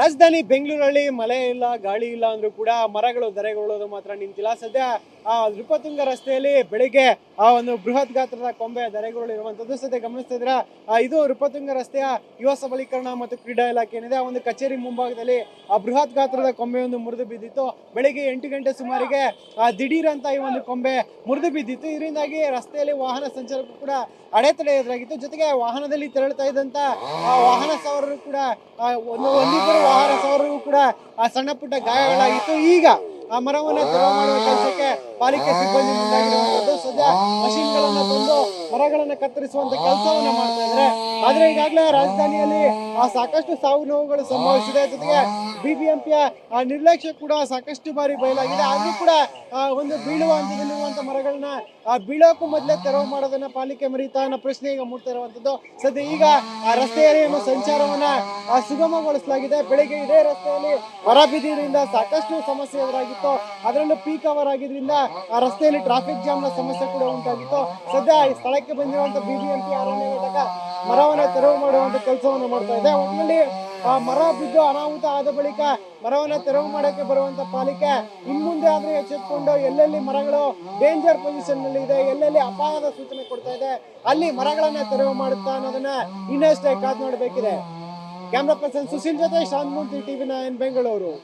ರಾಜಧಾನಿ ಬೆಂಗಳೂರಲ್ಲಿ ಮಳೆ ಇಲ್ಲ, ಗಾಳಿ ಇಲ್ಲ ಅಂದ್ರೂ ಕೂಡ ಮರಗಳು ಧರೆಗೊಳ್ಳೋದು ಮಾತ್ರ ನಿಂತಿಲ್ಲ. ಸದ್ಯ, ಆ ನೃಪತುಂಗ ರಸ್ತೆಯಲ್ಲಿ ಬೆಳಿಗ್ಗೆ, ಆ, ಒಂದು ಬೃಹತ್ ಗಾತ್ರದ ಕೊಂಬೆ ಧರೆಗೊಳ್ಳಿರುವಂತದ್ದು ಸದ್ಯ ಗಮನಿಸ್ತಿದ್ರೆ ಇದು ನೃಪತುಂಗ ರಸ್ತೆಯ ಯುವ ಸಬಲೀಕರಣ ಮತ್ತು ಕ್ರೀಡಾ ಇಲಾಖೆ ಏನಿದೆ, ಆ ಒಂದು ಕಚೇರಿ ಮುಂಭಾಗದಲ್ಲಿ, ಆ, ಬೃಹತ್ ಗಾತ್ರದ ಕೊಂಬೆ ಒಂದು ಮುರಿದು ಬಿದ್ದಿತ್ತು. ಬೆಳಿಗ್ಗೆ ಎಂಟು ಗಂಟೆ ಸುಮಾರಿಗೆ, ಆ ದಿಢೀರ್ ಅಂತ ಈ ಒಂದು ಕೊಂಬೆ ಮುರಿದು ಬಿದ್ದಿತ್ತು. ಇದರಿಂದಾಗಿ ರಸ್ತೆಯಲ್ಲಿ ವಾಹನ ಸಂಚಾರಕ್ಕೂ ಕೂಡ ಅಡೆತಡೆ ಎದುರಾಗಿತ್ತು. ಜೊತೆಗೆ ವಾಹನದಲ್ಲಿ ತೆರಳುತ್ತಾ ಇದ್ದಂತ, ಆ, ವಾಹನ ಸವಾರರು ಕೂಡ ಒಂದು, ಒಂದಿಬ್ಬರು ವಾಹನ ಸೌರವು ಕೂಡ ಆ ಸಣ್ಣ ಪುಟ್ಟ ಗಾಯಗಳಾಗಿತ್ತು. ಈಗ ಆ ಮರವನ್ನು ಮಾಡುವ ಕೆಲಸಕ್ಕೆ ಪಾಲಿಕೆ ಸಿಬ್ಬಂದಿ ಮುಂದಾಗಿರುವಂತದ್ದು. ಸದ್ಯ ಮಷಿನ್ಗಳನ್ನ ತಂದು ಮರಗಳನ್ನ ಕತ್ತರಿಸುವಂತ ಕೆಲಸವನ್ನ ಮಾಡ್ತಾ ಇದ್ದಾರೆ ಆದ್ರೆ ಈಗಾಗಲೇ ರಾಜಧಾನಿಯಲ್ಲಿ, ಆ, ಸಾಕಷ್ಟು ಸಾವು ನೋವುಗಳು ಸಂಭವಿಸಿದೆ. ಜೊತೆಗೆ ಬಿಬಿಎಂಪಿಯ, ಆ, ನಿರ್ಲಕ್ಷ್ಯ ಕೂಡ ಸಾಕಷ್ಟು ಬಾರಿ ಬಯಲಾಗಿದೆ. ಆದ್ರೂ ಕೂಡ ಒಂದು ಬೀಳುವ ಹಂತದಲ್ಲಿರುವಂತ ಮರಗಳನ್ನ ಬೀಳೋಕ್ಕೂ ಮೊದಲೇ ತೆರವು ಮಾಡೋದನ್ನ ಪಾಲಿಕೆ ಮರೀತಾ ಅನ್ನೋ ಪ್ರಶ್ನೆ ಈಗ ಮೂಡ್ತಾ ಇರುವಂತದ್ದು. ಸದ್ಯ ಈಗ, ಆ ರಸ್ತೆಯಲ್ಲಿ ಸಂಚಾರವನ್ನ ಸುಗಮಗೊಳಿಸಲಾಗಿದೆ. ಬೆಳಿಗ್ಗೆ ಇದೇ ರಸ್ತೆಯಲ್ಲಿ ಹೊರ ಬಿದ್ದಿದ್ರಿಂದ ಸಾಕಷ್ಟು ಸಮಸ್ಯೆ ಎದುರಾಗಿತ್ತು. ಅದರಲ್ಲೂ ಪೀಕ್ ಅವರ್ ಆಗಿದ್ರಿಂದ, ಆ, ರಸ್ತೆಯಲ್ಲಿ ಟ್ರಾಫಿಕ್ ಜಾಮ್ನ ಸಮಸ್ಯೆ ಕೂಡ ಉಂಟಾಗಿತ್ತು. ಸದ್ಯ ಈ ಸ್ಥಳಕ್ಕೆ ಬಂದಿರುವಂತ ಬಿಬಿಎಂಪಿ ಅರಣ್ಯ ಘಟಕ ಮರವನ್ನ ತೆರವು ಮಾಡುವಂತ ಕೆಲಸವನ್ನ ಮಾಡ್ತಾ ಇದೆ. ಒಟ್ಟಿನಲ್ಲಿ ಆ ಮರ ಬಿದ್ದು ಅನಾಹುತ ಆದ ಬಳಿಕ ಮರವನ್ನ ತೆರವು ಮಾಡಕ್ಕೆ ಬರುವಂತ ಪಾಲಿಕೆ ಇನ್ ಮುಂದೆ ಆದ್ರೆ ಎಚ್ಚೆತ್ಕೊಂಡು ಎಲ್ಲೆಲ್ಲಿ ಮರಗಳು ಡೇಂಜರ್ ಪೊಸಿಷನ್ನಲ್ಲಿ ಇದೆ, ಎಲ್ಲೆಲ್ಲಿ ಅಪಾಯದ ಸೂಚನೆ ಕೊಡ್ತಾ ಇದೆ, ಅಲ್ಲಿ ಮರಗಳನ್ನ ತೆರವು ಮಾಡುತ್ತಾ ಅನ್ನೋದನ್ನ ಇನ್ನಷ್ಟೇ ಕಾದ್ ನೋಡಬೇಕಿದೆ. ಕ್ಯಾಮ್ರಾ ಪರ್ಸನ್ ಸುಶೀಲ್ ಜೊತೆ ಶಾಂತಮೂರ್ತಿ ಟಿವಿ ನೈನ್, ಬೆಂಗಳೂರು.